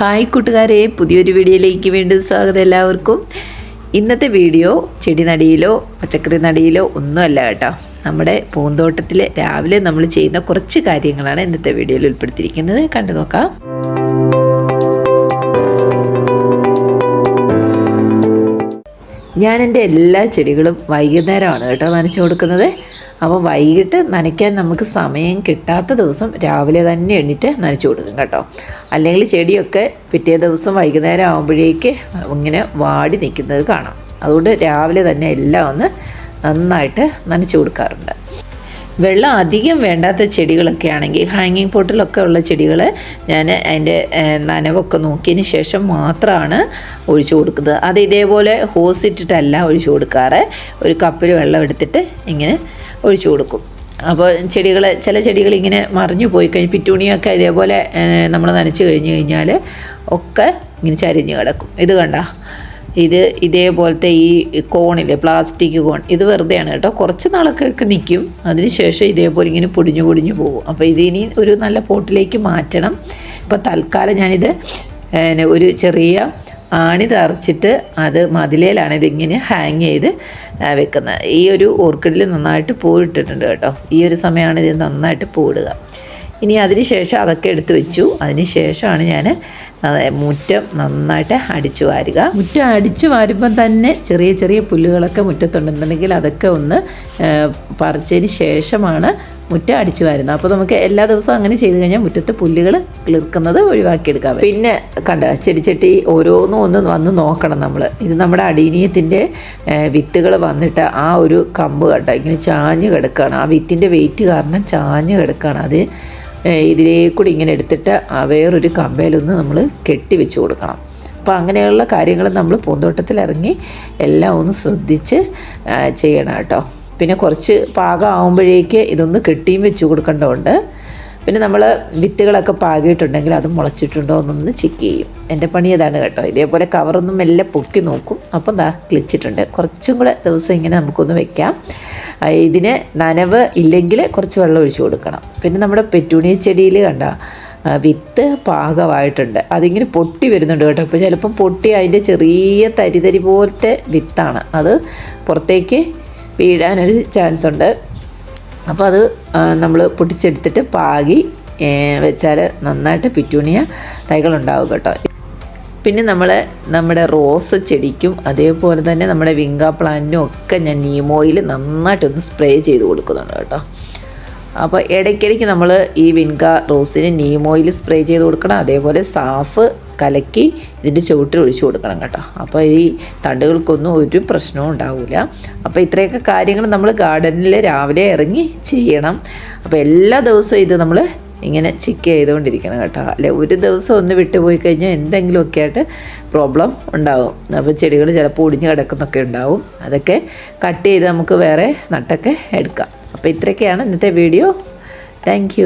Hi കൂട്ടുകാരെ പുതിയൊരു വീഡിയോയിലേക്ക് വീണ്ടും സ്വാഗതം എല്ലാവർക്കും. ഇന്നത്തെ വീഡിയോ ചെടി നടിയിലോ പച്ചക്കറി നടിയിലോ ഒന്നുമല്ല കേട്ടോ. നമ്മുടെ പൂന്തോട്ടത്തിൽ രാവിലെ നമ്മൾ ചെയ്യുന്ന കുറച്ച് കാര്യങ്ങളാണ് ഇന്നത്തെ വീഡിയോയിൽ ഉൾപ്പെടുത്തിയിരിക്കുന്നത്. കണ്ടു നോക്കാം. ഞാൻ എന്റെ എല്ലാ ചെടികളും വൈകുന്നേരമാണ് കേട്ടോ നനച്ചു കൊടുക്കുന്നത്. അപ്പോൾ വൈകിട്ട് നനയ്ക്കാൻ നമുക്ക് സമയം കിട്ടാത്ത ദിവസം രാവിലെ തന്നെ എണ്ണിട്ട് നനച്ചു കൊടുക്കും കേട്ടോ. അല്ലെങ്കിൽ ചെടിയൊക്കെ പിറ്റേ ദിവസം വൈകുന്നേരം ആകുമ്പോഴേക്ക് ഇങ്ങനെ വാടി നിൽക്കുന്നത് കാണാം. അതുകൊണ്ട് രാവിലെ തന്നെ എല്ലാം ഒന്ന് നന്നായിട്ട് നനച്ചു കൊടുക്കാറുണ്ട്. വെള്ളം അധികം വേണ്ടാത്ത ചെടികളൊക്കെ ആണെങ്കിൽ ഹാങ്ങിങ് പോട്ടിലൊക്കെ ഉള്ള ചെടികൾ ഞാൻ അതിന്റെ നനവൊക്കെ നോക്കിയതിന് ശേഷം മാത്രമാണ് ഒഴിച്ചു കൊടുക്കുന്നത്. അത് ഇതേപോലെ ഹോസ് ഇട്ടിട്ടല്ല ഒഴിച്ചു കൊടുക്കാറ്. ഒരു കപ്പിൽ വെള്ളം എടുത്തിട്ട് ഇങ്ങനെ ഒഴിച്ചു കൊടുക്കും. അപ്പോൾ ചെടികൾ ചില ചെടികൾ ഇങ്ങനെ മറിഞ്ഞു പോയി കഴിഞ്ഞ് പിറ്റൂണിയൊക്കെ ഇതേപോലെ നമ്മൾ നനച്ച് കഴിഞ്ഞ് കഴിഞ്ഞാൽ ഒക്കെ ഇങ്ങനെ ചരിഞ്ഞ് കിടക്കും. ഇത് കണ്ട? ഇത് ഇതേപോലത്തെ ഈ കോണില്ലേ പ്ലാസ്റ്റിക് കോൺ ഇത് വെറുതെയാണ് കേട്ടോ. കുറച്ച് നാളൊക്കെ നിൽക്കും അതിനുശേഷം ഇതേപോലെ ഇങ്ങനെ പൊടിഞ്ഞു പൊടിഞ്ഞു പോകും. അപ്പോൾ ഇതിനി ഒരു നല്ല പോട്ടിലേക്ക് മാറ്റണം. ഇപ്പോൾ തൽക്കാലം ഞാനിത് ഒരു ചെറിയ ആണി തറച്ചിട്ട് അത് മതിലേലാണ് ഇതിങ്ങനെ ഹാങ് ചെയ്ത് വെക്കുന്നത്. ഈ ഒരു ഓർക്കിഡിൽ നന്നായിട്ട് പൂവിട്ടിട്ടുണ്ട് കേട്ടോ. ഈ ഒരു സമയമാണ് ഇത് നന്നായിട്ട് പൂവിടുക. ഇനി അതിന് ശേഷം അതൊക്കെ എടുത്തു വെച്ചു. അതിന് ശേഷമാണ് ഞാൻ മുറ്റം നന്നായിട്ട് അടിച്ചു വാരുക. മുറ്റം അടിച്ചു വാരുമ്പം തന്നെ ചെറിയ ചെറിയ പുല്ലുകളൊക്കെ മുറ്റത്തുണ്ടെന്നുണ്ടെങ്കിൽ അതൊക്കെ ഒന്ന് പറിച്ചതിന് ശേഷമാണ് മുറ്റം അടിച്ചു വാരുന്നത്. അപ്പോൾ നമുക്ക് എല്ലാ ദിവസവും അങ്ങനെ ചെയ്ത് കഴിഞ്ഞാൽ മുറ്റത്ത് പുല്ലുകൾ കിളിർക്കുന്നത് ഒഴിവാക്കിയെടുക്കാം പിന്നെ കണ്ട ചെടിച്ചട്ടി ഓരോന്നും ഒന്ന് വന്ന് നോക്കണം നമ്മൾ ഇത് നമ്മുടെ അടീനീയത്തിന്റെ വിത്തുകൾ വന്നിട്ട് ആ ഒരു കമ്പ് കണ്ട? ഇങ്ങനെ ചാഞ്ഞ് കിടക്കുകയാണ് ആ വിത്തിന്റെ വെയിറ്റ് കാരണം ചാഞ്ഞ് കിടക്കുകയാണ് അത് ഇതിലേക്കൂടി ഇങ്ങനെ എടുത്തിട്ട് വേറൊരു കമ്പയിലൊന്ന് നമ്മൾ കെട്ടി വെച്ച് കൊടുക്കണം. അപ്പോൾ അങ്ങനെയുള്ള കാര്യങ്ങൾ നമ്മൾ പൂന്തോട്ടത്തിൽ ഇറങ്ങി എല്ലാം ഒന്ന് ശ്രദ്ധിച്ച് ചെയ്യണം കേട്ടോ. പിന്നെ കുറച്ച് പാകമാകുമ്പോഴേക്ക് ഇതൊന്ന് കെട്ടിയും വെച്ച് കൊടുക്കേണ്ടതുണ്ട്. പിന്നെ നമ്മൾ വിത്തുകളൊക്കെ പാകിയിട്ടുണ്ടെങ്കിൽ അത് മുളച്ചിട്ടുണ്ടോ എന്നൊന്ന് ചെക്ക് ചെയ്യും. എന്റെ പണി അതാണ് കേട്ടോ. ഇതേപോലെ കവറൊന്നും മെല്ലെ പൊക്കി നോക്കും. അപ്പം ദാ കിളിച്ചിട്ടുണ്ട്. കുറച്ചും കൂടെ ദിവസം ഇങ്ങനെ നമുക്കൊന്ന് വെക്കാം. ഇതിന് നനവ് ഇല്ലെങ്കിൽ കുറച്ച് വെള്ളം ഒഴിച്ചു കൊടുക്കണം. പിന്നെ നമ്മുടെ പെറ്റൂണിയ ചെടിയിൽ കണ്ട വിത്ത് പാകമായിട്ടുണ്ട്. അതിങ്ങനെ പൊട്ടി വരുന്നുണ്ട് കേട്ടോ. അപ്പോൾ ചിലപ്പം പൊട്ടി അതിന്റെ ചെറിയ തരിതരി പോലത്തെ വിത്താണ്. അത് പുറത്തേക്ക് വീഴാനൊരു ചാൻസ് ഉണ്ട്. അപ്പോൾ അത് നമ്മൾ പൊട്ടിച്ചെടുത്തിട്ട് പാകി വെച്ചാൽ നന്നായിട്ട് പിറ്റൂണിയ തൈകളുണ്ടാവും കേട്ടോ. പിന്നെ നമ്മൾ നമ്മുടെ റോസ് ചെടിക്കും അതേപോലെ തന്നെ നമ്മുടെ വിങ്ക പ്ലാന്റിനും ഒക്കെ ഞാൻ നീമോയിൽ നന്നായിട്ടൊന്ന് സ്പ്രേ ചെയ്ത് കൊടുക്കുന്നുണ്ട് കേട്ടോ. അപ്പോൾ ഇടയ്ക്കിടയ്ക്ക് നമ്മൾ ഈ വിൻക റോസിന് നീമോയിൽ സ്പ്രേ ചെയ്ത് കൊടുക്കണം. അതേപോലെ സാഫ് കലക്കി ഇതിന്റെ ചുവട്ടിൽ ഒഴിച്ചു കൊടുക്കണം കേട്ടോ. അപ്പോൾ ഈ തണ്ടുകൾക്കൊന്നും ഒരു പ്രശ്നവും ഉണ്ടാവില്ല അപ്പോൾ ഇത്രയൊക്കെ കാര്യങ്ങൾ നമ്മൾ ഗാർഡനിൽ രാവിലെ ഇറങ്ങി ചെയ്യണം. അപ്പോൾ എല്ലാ ദിവസവും ഇത് നമ്മൾ ഇങ്ങനെ ചിക്ക് ചെയ്തുകൊണ്ടിരിക്കണം കേട്ടോ. അല്ലെ ഒരു ദിവസം ഒന്ന് വിട്ടുപോയി കഴിഞ്ഞാൽ എന്തെങ്കിലുമൊക്കെ ആയിട്ട് പ്രോബ്ലം ഉണ്ടാവും. അപ്പോൾ ചെടികൾ ചിലപ്പോൾ ഒടിഞ്ഞ് കിടക്കുന്നൊക്കെ ഉണ്ടാവും. അതൊക്കെ കട്ട് ചെയ്ത് നമുക്ക് വേറെ നട്ടൊക്കെ എടുക്കാം. അപ്പോൾ ഇത്രയൊക്കെയാണ് ഇന്നത്തെ വീഡിയോ താങ്ക്